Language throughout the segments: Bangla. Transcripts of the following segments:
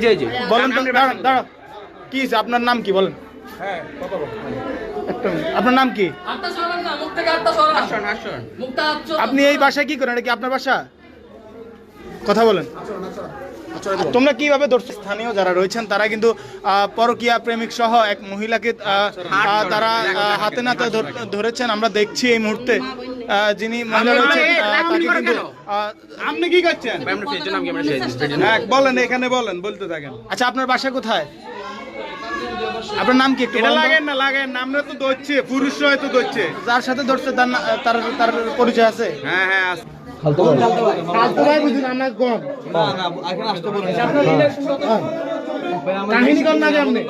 জি জি বলেন তো দাঁড়ান দাঁড়ান কি হয়েছে? আপনার নাম কি বলেন একটা মিনিট। আপনার নাম কি? আটশো আপনি এই বাসায় কি করেন? এটা কি আপনার বাসা? কথা বলেন। তোমরা কীভাবে ধরছো? স্থানীয় যারা রয়েছেন তারা কিন্তু আহ, পরকীয়া প্রেমিক সহ এক মহিলাকে তারা হাতে নাতে ধরেছেন। আমরা দেখছি এই মুহূর্তে আহ, যিনি মহিলা রয়েছেন তাকে কিন্তু আপনি কি করছেন? হ্যাঁ বলেন এখানে বলেন বলতে থাকেন। আচ্ছা আপনার বাসা কোথায়? আপনার নাম কি একটু এটা লাগেন না লাগেন আমরা তো দৌড়ছে পুরুষরা হয়তো দৌড়ছে যার সাথে ধরছে তার তার তার পরিচয় আছে? হ্যাঁ হ্যাঁ আছে। কাহিনী কর না আপনি?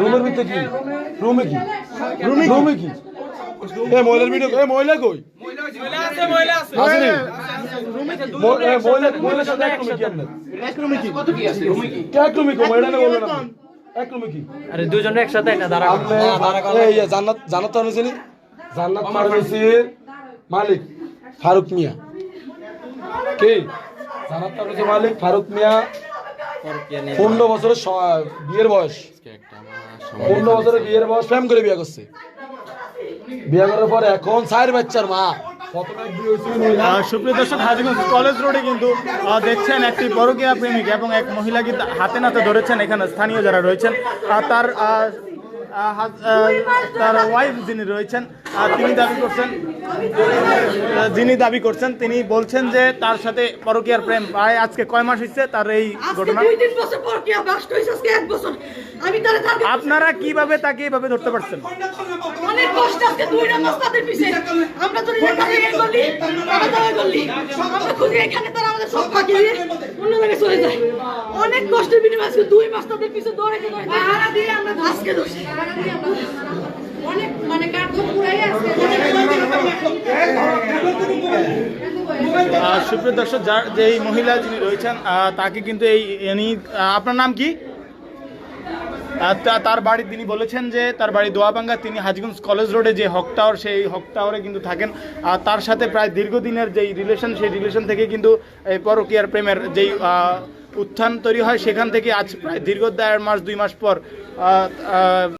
রুমের ভিতরে কি? রুমে কি? রুমে রুমে কি? এ মহিলার ভিডিও এ মহিলা কই? আছে নি? মহিলার সাথে এক রুমে কি আপনার? এক রুমে কি? রুমে কি? মহিলা না বলবেন আপনি। এক রুমে কি? আরে দুজনে একসাথে দাঁড়া এই জান্নাত জান্নাত ফার্মেসি জান্নাত ফার্মেসির মালিক ফারুক মিয়া। কে? জান্নাত ফার্মেসির মালিক ফারুক মিয়া। পনেরো বছরের বিয়ের বয়স। পনেরো বছরের বিয়ের বয়স প্রেম করে বিয়ে করছে। বিয়ে করার পর এখন চার বাচ্চার মা। সুপ্রিয় দর্শক হাজিগঞ্জ কলেজ রোডে কিন্তু দেখছেন একটি পরকীয়া প্রেমিক এবং এক মহিলাকে হাতে নাতে ধরেছেন। এখানে স্থানীয় যারা রয়েছেন আর তার তার ওয়াইফ যিনি রয়েছেন তিনি দাবি করছেন যিনি দাবি করছেন তিনি বলছেন যে তার সাথে পরকীয়ার প্রেম প্রায় আজকে কয় মাস হচ্ছে তার এই ঘটনা? দুই তিন বছর পর কি ব্লাস্ট হয়েছে আজকে এক বছর। আমি তারে target আপনারা কীভাবে তাকে এভাবে ধরতে পারছেন? অনেক কষ্ট আজকে দুই তাদের পিছে। আমরা তো তারা তারা আমরা খুঁজে এখানে তারা আমাদের সব ফাঁকি দিয়ে অন্য জায়গায় চলে যায় অনেক কষ্টের বিনিময়ে আজকে দুই মাস তাদের পিছে দৌড়াইতে দৌড়াইতে দিয়ে আমরা আজকে দোষী অনেক মানে কার্যক্রম পুরাই আজকে। সুপ্রিয় দর্শক যার যে এই মহিলা যিনি রয়েছেন তাকে কিন্তু এই আপনার নাম কি? তার বাড়ি তিনি বলেছেন যে তার বাড়ি দোয়াবাঙ্গা, তিনি হাজগঞ্জ কলেজ রোডে যে হক টাওয়ার, সেই হক টাওয়ারে কিন্তু থাকেন। আর তার সাথে প্রায় দীর্ঘদিনের যেই রিলেশন সেই রিলেশন থেকে কিন্তু এই পরকীয়ার প্রেমের যেই উত্থান তৈরি হয়, সেখান থেকে আজ প্রায় দীর্ঘ দেড় মাস, দুই মাস পর